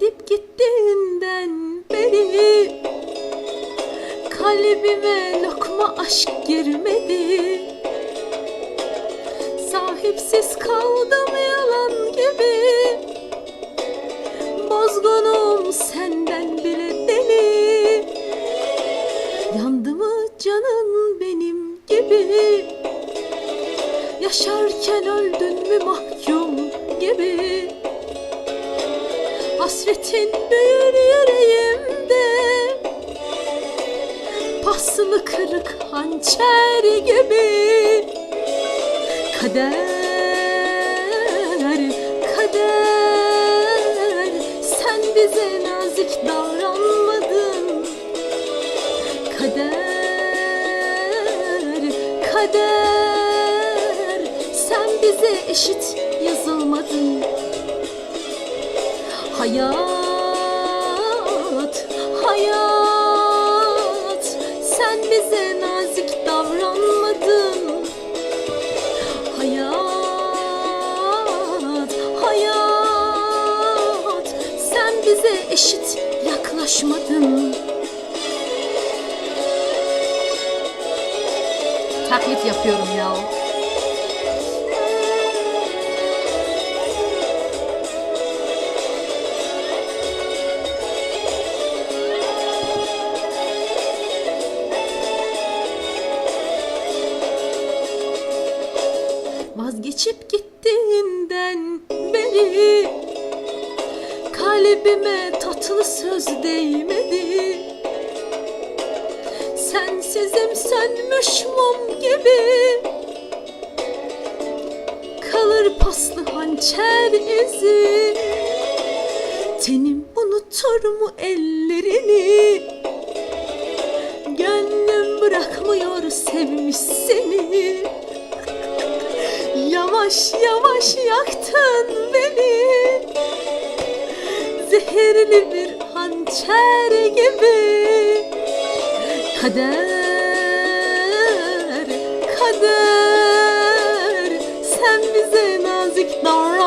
Gelip gittiğinden beri Kalbime lokma aşk girmedi. Sahipsiz kaldım yalan gibi. Bozgunum senden bile deli. Yandı mı canın benim gibi? Yaşarken öldün mü mahkum gibi Hasretin büyür yüreğimde. Paslı kırık hançer gibi. Kader, kader. Sen bize nazik davranmadın. Kader, kader. Sen bize eşit yazılmadın Hayat, hayat. Sen bize nazik davranmadın. Hayat, hayat. Sen bize eşit yaklaşmadın. Taklit yapıyorum ya. Vazgeçip gittiğinden beri Kalbime tatlı söz değmedi. Sensizim sönmüş mum gibi. Kalır paslı hançer izi. Tenim unutur mu ellerini? Gönlüm bırakmıyor sevmiş seni Yavaş yavaş yaktın beni. Zehirli bir hançer gibi Kader, kader. Sen bize nazik davran